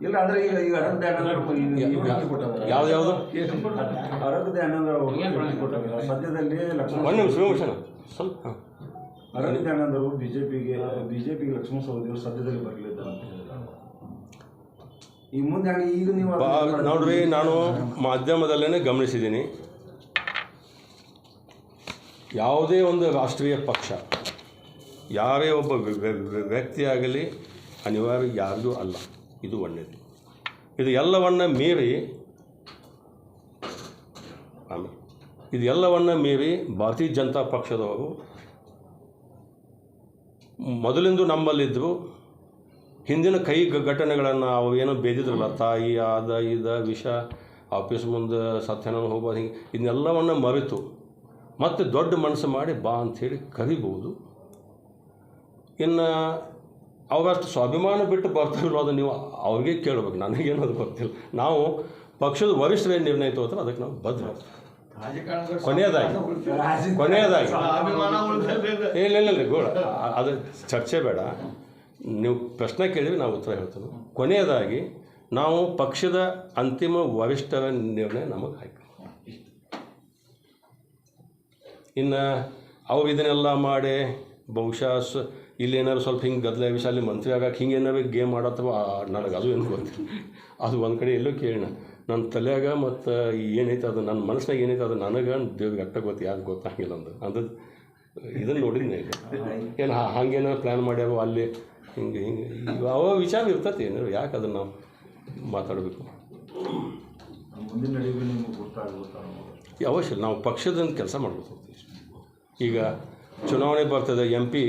ಇಲ್ಲ ಅಂದ್ರೆ ಈಗ ಈಗ ಅರವಿಂದ ಯಾವ್ದು ಅರವಿಂದ ಕೊಟ್ಟಾಗ ಸದ್ಯದಲ್ಲಿ ಲಕ್ಷ್ಮಣ ಸ್ವಲ್ಪ ಅರವಿಂದ ಅಣ್ಣಂದರು ಬಿಜೆಪಿಗೆ ಬಿಜೆಪಿಗೆ ಲಕ್ಷ್ಮಣ ಸವದಿಯವರು ಸದ್ಯದಲ್ಲಿ ಬರಲಿದ್ದಾರೆ ಅಂತ ಹೇಳಿದ್ದಾರೆ ಈ ಮುಂದೆ ಈಗ ನೀವು ಬಾ- ನೋಡ್ರಿ, ನಾನು ಮಾಧ್ಯಮದಲ್ಲೇನೆ ಗಮನಿಸಿದ್ದೀನಿ. ಯಾವುದೇ ಒಂದು ರಾಷ್ಟ್ರೀಯ ಪಕ್ಷ, ಯಾರೇ ಒಬ್ಬ ವ್ಯ- ವ್ಯ- ವ್ಯ- ವ್ಯಕ್ತಿಯಾಗಲಿ ಅನಿವಾರ್ಯ ಯಾರಿಗೂ ಅಲ್ಲ. ಇದು ಒಳ್ಳೆಯದು ಇದು ಎಲ್ಲವನ್ನ ಮೀರಿ, ಆಮೇಲೆ ಇದು ಎಲ್ಲವನ್ನ ಮೀರಿ ಭಾರತೀಯ ಜನತಾ ಪಕ್ಷದವರು ಮೊದಲಿಂದು ನಮ್ಮಲ್ಲಿದ್ದರು. ಹಿಂದಿನ ಕೈ ಘಟನೆಗಳನ್ನು ಅವು ಏನೋ ಬೇದಿದ್ರಲ್ಲ, ತಾಯಿ ಆದ ಇದ ವಿಷ, ಆಫೀಸ್ ಮುಂದೆ ಸತ್ಯನ ಹೋಗ್ಬೋದು ಹಿಂಗೆ, ಇದನ್ನೆಲ್ಲವನ್ನು ಮರೆತು. ಮತ್ತೆ ದೊಡ್ಡ ಮನಸ್ಸು ಮಾಡಿ ಬಾ ಅಂಥೇಳಿ ಕರಿಬೋದು ಇನ್ನು ಅವರಷ್ಟು ಸ್ವಾಭಿಮಾನ ಬಿಟ್ಟು ಬರ್ತಾರಲ್ಲ ಅದು ನೀವು ಅವ್ರಿಗೆ ಕೇಳ್ಬೇಕು ನನಗೇನು ಅದು ಗೊತ್ತಿಲ್ಲ. ನಾವು ಪಕ್ಷದ ವರಿಷ್ಠರು ಏನು ನಿರ್ಣಯ ತಗೋತಾರೆ ಅದಕ್ಕೆ ನಾವು ಬದ್ಧ. ಕೊನೆಯದಾಗಿ ಕೊನೆಯದಾಗಿ. ಇಲ್ಲ ಇಲ್ಲ ಇಲ್ಲ ಗೋಳ. ಅದು ಚರ್ಚೆ ಬೇಡ. ನೀವು ಪ್ರಶ್ನೆ ಕೇಳಿದ್ರೆ ನಾವು ಉತ್ತರ ಹೇಳ್ತೇವೆ. ಕೊನೆಯದಾಗಿ ನಾವು ಪಕ್ಷದ ಅಂತಿಮ ವರಿಷ್ಠರ ನಿರ್ಣಯ ನಮಗೆ ಹಾಕಿ ಇನ್ನು ಅವು ಇದನ್ನೆಲ್ಲ ಮಾಡಿ ಬಹುಶಃ ಸ ಇಲ್ಲೇನಾದ್ರು ಸ್ವಲ್ಪ ಹಿಂಗೆ ಗದ್ದಲ ಅಲ್ಲಿ ಮಂತ್ರಿ ಆಗಕ್ಕೆ ಹಿಂಗೆ ಏನಾರು ಗೇಮ್ ಮಾಡತ್ತವ ನನಗೆ ಅದು ಏನು ಗೊತ್ತಿಲ್ಲ. ಅದು ಒಂದು ಕಡೆ ಎಲ್ಲೋ ಕೇಳೋಣ. ನನ್ನ ತಲೆಯಾಗ ಮತ್ತು ಏನೈತೆ ಅದು ನನ್ನ ಮನಸ್ಸಿನಾಗ ಏನೈತೆ ಅದು ನನಗೆ ದೇವ್ರಿಗೆ ಅಟ್ಟ ಗೊತ್ತಿ ಯಾರು ಗೊತ್ತಾಗಿಲ್ಲ ಅಂದು. ಅದು ಇದನ್ನು ನೋಡಿದ್ನೆ ಏನು ಹಂಗೇನೋ ಪ್ಲ್ಯಾನ್ ಮಾಡ್ಯಾವ ಅಲ್ಲಿ ಹಿಂಗೆ ಹಿಂಗೆ ಅವ ವಿಚಾರ ಇರ್ತೈತಿ ಏನಾರು ಯಾಕೆ ಅದನ್ನು ನಾವು ಮಾತಾಡಬೇಕು? ಅವಶ್ಯ ನಾವು ಪಕ್ಷದಿಂದ ಕೆಲಸ ಮಾಡ್ಬೇಕು ಈಗ ಚುನಾವಣೆ ಬರ್ತದೆ ಎಂ ಪಿ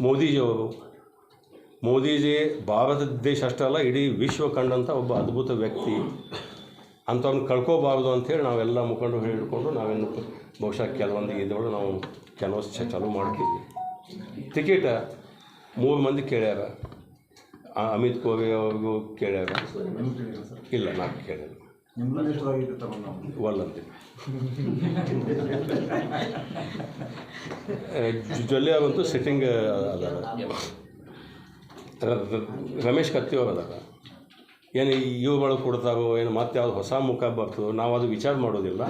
ಮೋದಿಜಿಯವರು ಮೋದಿಜಿ ಭಾರತ ದೇಶ ಅಷ್ಟೇ ಅಲ್ಲ, ಇಡೀ ವಿಶ್ವ ಕಂಡಂಥ ಒಬ್ಬ ಅದ್ಭುತ ವ್ಯಕ್ತಿ. ಅಂಥವ್ನ ಕಳ್ಕೋಬಾರ್ದು ಅಂಥೇಳಿ ನಾವೆಲ್ಲ ಮುಖಂಡರು ಹೇಳಿಕೊಂಡು ನಾವೇನು ಬಹುಶಃ ಕೆಲವೊಂದು ಇದರೊಳಗೆ ನಾವು ಕೆಲವು ಚಾಲು ಮಾಡ್ತೀವಿ. ಟಿಕೆಟ ಮೂರು ಮಂದಿ ಕೇಳ್ಯಾರ. ಅಮಿತ್ ಕೋವಿ ಅವ್ರಿಗೂ ಕೇಳ್ಯಾರ. ಇಲ್ಲ, ನಾನು ಕೇಳಿಲ್ಲ ಜೊಲ್ಲೆ ಅವಂತೂ ಸಿಟ್ಟಿಂಗ್ ಅದಾರ ರಮೇಶ್ ಕತ್ತಿ ಅವ್ರು ಅದಾರ ಏನು ಇವುಗಳು ಕೊಡ್ತಾರೋ ಏನು ಮತ್ತೆ ಯಾವುದು ಹೊಸ ಮುಖ ಬರ್ತದೋ ನಾವು ಅದು ವಿಚಾರ ಮಾಡೋದಿಲ್ಲ.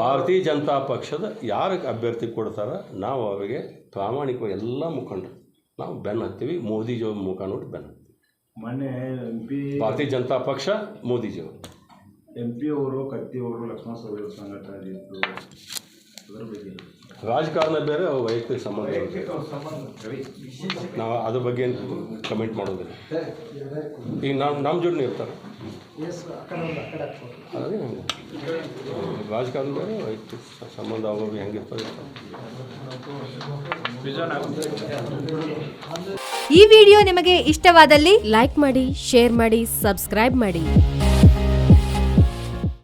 ಭಾರತೀಯ ಜನತಾ ಪಕ್ಷದ ಯಾರಿಗೆ ಅಭ್ಯರ್ಥಿ ಕೊಡ್ತಾರ ನಾವು ಅವರಿಗೆ ಪ್ರಾಮಾಣಿಕವಾಗಿ ಎಲ್ಲ ಮುಖಂಡರು ನಾವು ಬೆನ್ನು ಹತ್ತೀವಿ ಮೋದಿಜಿಯವ್ರ ಮುಖ ನೋಡಿ ಬೆನ್ನು ಹತ್ತೀವಿ. ಭಾರತೀಯ ಜನತಾ ಪಕ್ಷ ಮೋದಿಜಿಯವರು ಎಂ ಪಿ ಅವರು ಕತ್ತಿ ಅವರು ಲಕ್ಷ್ಮಣ ಸವದಿಯವರು ಸಂಘಟನೆ ಇತ್ತು ಅದರ ಬಗ್ಗೆ ರಾಜಕಾರಣ ಬೇರೆ ಅವ್ರ ವೈಯಕ್ತಿಕ ಸಂಬಂಧ. ಬೇರೆ. ನಾವು ಅದ್ರ ಬಗ್ಗೆ ಕಮೆಂಟ್ ಮಾಡೋದಿಲ್ಲ. ಈಗ ನಮ್ಮ ನಮ್ಮ ಜೋಡಿನೇ ಇರ್ತಾರೆ ಅದೇ ರಾಜಕಾರಣ ಬೇರೆ ವೈಯಕ್ತಿಕ ಸಂಬಂಧ ಅವ್ರಿಗೆ ಹೆಂಗಿರ್ತಾರೆ ಇರ್ತಾರೆ. ಈ ವಿಡಿಯೋ ನಿಮಗೆ ಇಷ್ಟವಾದಲ್ಲಿ ಲೈಕ್ ಮಾಡಿ ಶೇರ್ ಮಾಡಿ ಸಬ್ಸ್ಕ್ರೈಬ್ ಮಾಡಿ.